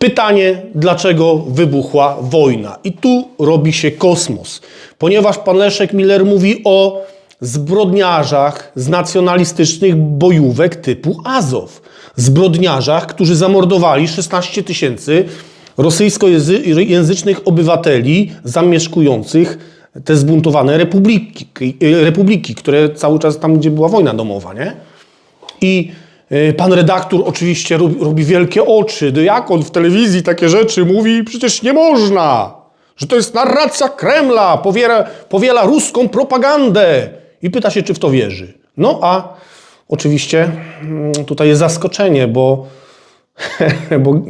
Pytanie, dlaczego wybuchła wojna? I tu robi się kosmos, ponieważ pan Leszek Miller mówi o zbrodniarzach z nacjonalistycznych bojówek typu Azow. Zbrodniarzach, którzy zamordowali 16 tysięcy rosyjskojęzycznych obywateli zamieszkujących te zbuntowane republiki, republiki, które cały czas tam, gdzie była wojna domowa, nie? I pan redaktor oczywiście robi, wielkie oczy. No jak on w telewizji takie rzeczy mówi? Przecież nie można! Że to jest narracja Kremla, powiela, powiela ruską propagandę. I pyta się, czy w to wierzy. No a oczywiście mm, tutaj jest zaskoczenie, bo, bo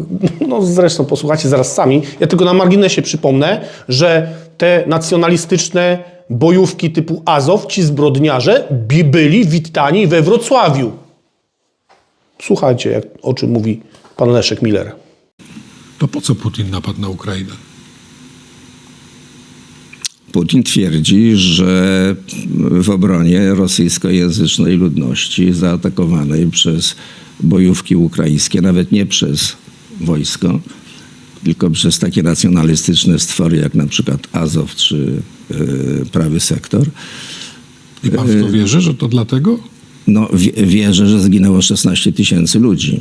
no zresztą posłuchajcie zaraz sami. Ja tylko na marginesie przypomnę, że te nacjonalistyczne bojówki typu Azow, ci zbrodniarze, byli witani we Wrocławiu. Słuchajcie, jak, o czym mówi pan Leszek Miller. To po co Putin napadł na Ukrainę? Putin twierdzi, że w obronie rosyjskojęzycznej ludności zaatakowanej przez bojówki ukraińskie, nawet nie przez wojsko, tylko przez takie nacjonalistyczne stwory jak na przykład Azow czy e, Prawy Sektor, I pan w to wierzy, że to dlatego? No, wie, wierzę, że zginęło 16 tysięcy ludzi.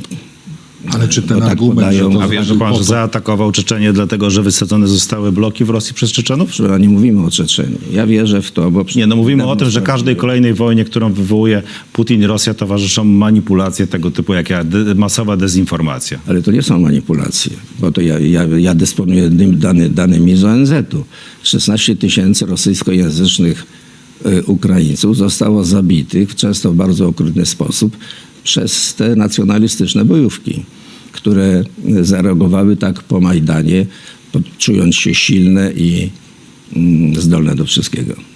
Ale czy ten Bo tak argument, podają- że to A wierzy pan, że zaatakował Czeczenię dlatego, że wysadzone zostały bloki w Rosji przez Czeczenów? Proszę, nie mówimy o Czeczeniu. Ja wierzę w to, bo... Nie, no mówimy o tym, że każdej kolejnej wojnie, którą wywołuje Putin i Rosja, towarzyszą manipulacje tego typu, jak ja, de, masowa dezinformacja. Ale to nie są manipulacje, bo to ja, ja, ja dysponuję dany, danymi z ONZ-u. 16 tysięcy rosyjskojęzycznych Ukraińców zostało zabitych, często w bardzo okrutny sposób, przez te nacjonalistyczne bojówki, które y, zareagowały tak po Majdanie, czując się silne i mm, zdolne do wszystkiego.